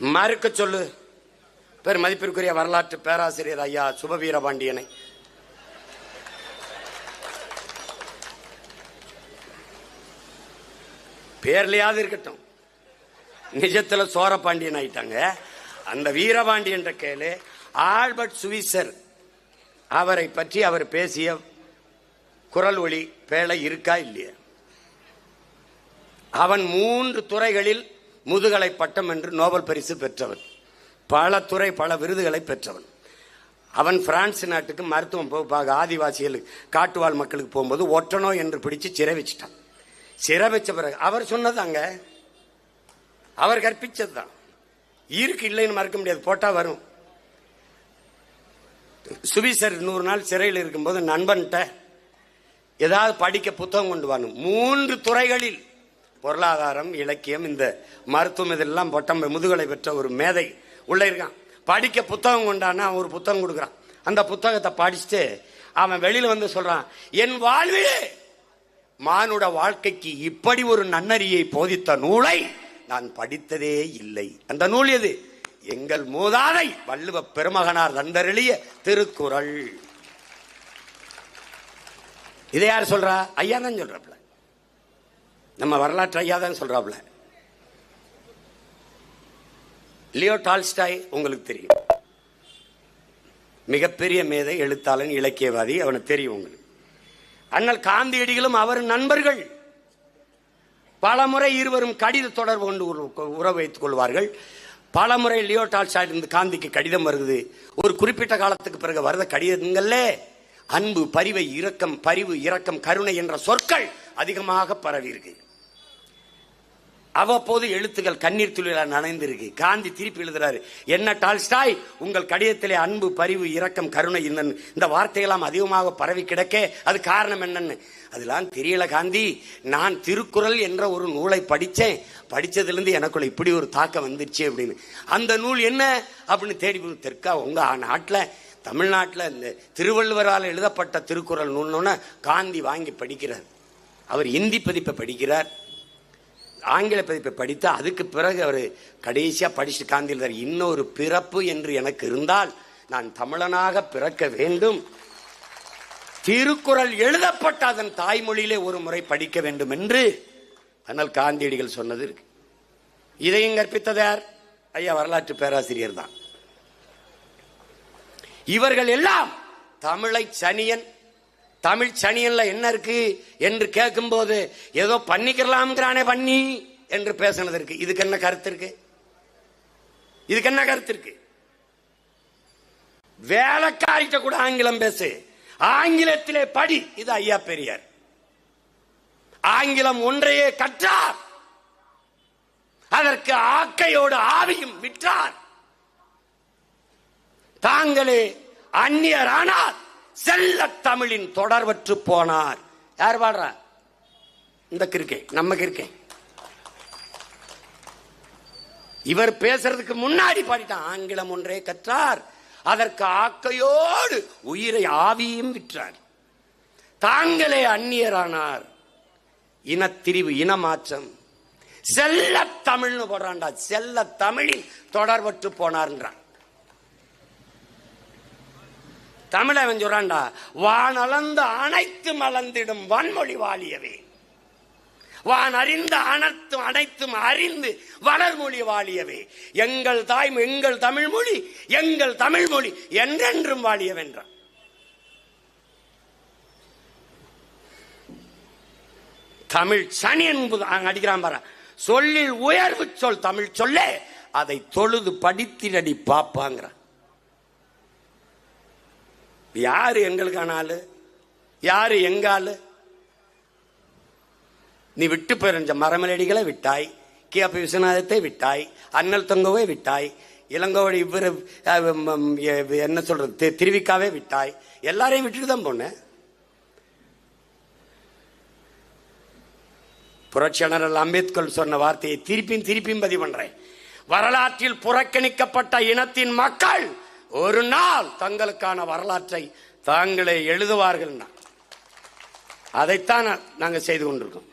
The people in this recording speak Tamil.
மறுக்க சொல்லு. பேர் மதிப்பிற்குரிய வரலாற்று பேராசிரியர் ஐயா சுபவீரபாண்டியனை பேர்லையாவது இருக்கட்டும். நிஜத்துல சோரபாண்டியன் ஆயிட்டாங்க. அந்த வீரபாண்டியன்ற கேளு ஆல்பர்ட் சுவிசர் அவரை பற்றி அவர் பேசிய குரல் ஒளி பேழை இருக்கா இல்லையா? அவன் மூன்று துறைகளில் முதுகலை பட்டம் என்று நோபல் பரிசு பெற்றவன். பல துறை பல விருதுகளை பெற்றவன். அவன் பிரான்ஸ் நாட்டுக்கு மருத்துவம் போக ஆதிவாசிகளுக்கு காட்டுவாழ் மக்களுக்கு போகும்போது ஒற்றனோ என்று பிடிச்சு சிறை வச்சிட்டான். சிறை வச்ச பிறகு அவர் சொன்னதாங்க அவர் கற்பிச்சது தான். இருக்கு இல்லைன்னு மறக்க முடியாது போட்டா வரும். சுவிசர் நூறு நாள் சிறையில் இருக்கும்போது நண்பன்கிட்ட ஏதாவது படிக்க புத்தகம் கொண்டு வரணும். மூன்று துறைகளில் பொருளாதாரம் இலக்கியம் இந்த மருத்துவம் இதெல்லாம் பட்டம் முதுகலை பெற்ற ஒரு மேதை உள்ளே இருக்கான். படிக்க புத்தகம் கொண்டானா அவன் ஒரு புத்தகம் கொடுக்குறான். அந்த புத்தகத்தை படிச்சுட்டு அவன் வெளியில் வந்து சொல்கிறான் என் வாழ்விலே மானுட வாழ்க்கைக்கு இப்படி ஒரு நன்னறியை போதித்த நூலை நான் படித்ததே இல்லை. அந்த நூல் எது? எங்கள் மூதாதை வள்ளுவ பெருமகனார் தந்தரெளிய திருக்குறள். இதை யார் சொல்றா? ஐயா தான் சொல்றப்பல நம்ம வரலாற்று ஐயா தான் சொல்றாப்ல. லியோ டால்ஸ்டாய் உங்களுக்கு தெரியும். மிகப்பெரிய மேதை எழுத்தாளன் இலக்கியவாதி அவனுக்கு தெரியும் உங்களுக்கு. அண்ணல் காந்தியடிகளும் அவர் நண்பர்கள். பலமுறை இருவரும் கடித தொடர்பு கொண்டு உறவு வைத்துக் கொள்வார்கள். பலமுறை லியோ டால்ஸ்டாய் இருந்து காந்திக்கு கடிதம் வருது ஒரு குறிப்பிட்ட காலத்துக்கு பிறகு வருத கடிதங்கள்ல அன்பு பரிவை இரக்கம் பரிவு இரக்கம் கருணை என்ற சொற்கள் அதிகமாக பரவி இருக்கு அவ்வப்போது எழுத்துக்கள் கண்ணீர் துளியில நனைந்திருக்கு. காந்தி திருப்பி எழுதுறாரு என்ன டால்ஸ்டாய் உங்கள் கடிதத்திலே அன்பு பரிவு இரக்கம் கருணை இந்த இந்த வார்த்தையெல்லாம் அதிகமாக பரவி கிடக்க அது காரணம் என்னன்னு? அதெல்லாம் தெரியல காந்தி. நான் திருக்குறள் என்ற ஒரு நூலை படித்தேன். படித்ததுலேருந்து எனக்குள்ள இப்படி ஒரு தாக்கம் வந்துருச்சு அப்படின்னு. அந்த நூல் என்ன? அப்படின்னு தேடி தெற்கா உங்கள் நாட்டில் தமிழ்நாட்டில் இந்த திருவள்ளுவரால் எழுதப்பட்ட திருக்குறள் நூல்னு காந்தி வாங்கி படிக்கிறார். அவர் இந்தி பதிப்பை படிக்கிறார். ஆங்கில பதிப்பை படித்து அதுக்கு பிறகு அவர் கடைசியாக படிச்சுட்டு காந்தி இன்னொரு பிறப்பு என்று எனக்கு இருந்தால் நான் தமிழனாக பிறக்க வேண்டும். திருக்குறள் எழுதப்பட்ட அதன் தாய்மொழியிலே ஒரு முறை படிக்க வேண்டும் என்று ஆனால் காந்தியடிகள் சொன்னது இருக்கு. இதையும் கற்பித்தது யார் ஐயா வரலாற்று பேராசிரியர் தான். இவர்கள் எல்லாம் தமிழை சனியன் தமிழ் சனியல்ல என்ன இருக்கு என்று கேட்கும்போது ஏதோ பண்ணிக்கலாம்ங்கிறானே பண்ணி என்று பேசினது இருக்கு இதுக்கு என்ன கருத்து இருக்கு? இதுக்கு என்ன கருத்து இருக்கு? வேலைக்காரிட்ட கூட ஆங்கிலம் பேசு. ஆங்கிலத்திலே படி. இது ஐயா பெரியார். ஆங்கிலம் ஒன்றையே கற்றார். அதற்கு ஆக்கையோடு ஆவியும் விற்றார். தாங்களே அந்நியரானார். செல்ல தமிழின் தொடர்வற்று போனார். யார் பாடுறா? இந்த கிருக்கை நம்ம கிருக்கை இவர் பேசுறதுக்கு முன்னாடி பாடிட்டான் ஆங்கிலம் ஒன்றே கற்றார். அதற்கு ஆக்கையோடு உயிரை ஆவியும் விற்றார். தாங்களே அந்நியரானார். இனத்திரிவு இனமாற்றம். செல்ல தமிழ்னு போடுறான்டா செல்ல தமிழின் தொடர்பற்று போனார்ன்றான். தமிழ அவன் சொல்றான்டா வானளந்த அனைத்து மலர்ந்திடும் வன்மொழி வாழியவே வான் அறிந்த அனைத்தும் அனைத்தும் அறிந்து வளர்மொழி வாழியவே எங்கள் தாய் எங்கள் தமிழ் மொழி எங்கள் தமிழ் மொழி என்றென்றும் வாழியவென்றான் தமிழ் சனி என்பது அடிக்கிறான் பாரு. சொல்லில் உயர்வு சொல் தமிழ் சொல்லே அதை தொழுது படித்திரடி பார்ப்பாங்கிறான் யாரு எங்களுக்கான ஆளு யாரு எங்க ஆளு நீ விட்டு போயிருந்த மரமலடிகளை விட்டாய் கே பி விஸ்வநாதத்தை விட்டாய் அண்ணல் தொங்கவே விட்டாய் இளங்கோவடி இவர் என்ன சொல்றது திருவிக்காவே விட்டாய். எல்லாரையும் விட்டுட்டு தான் போனேன். புரட்சியாளர் அம்பேத்கர் சொன்ன வார்த்தையை திருப்பியும் திருப்பியும் பதிவு பண்றேன். வரலாற்றில் புறக்கணிக்கப்பட்ட இனத்தின் மக்கள் ஒரு நாள் தங்களுக்கான வரலாற்றை தாங்களே எழுதுவார்கள் அதைத்தான் நாங்கள் செய்து கொண்டிருக்கோம்.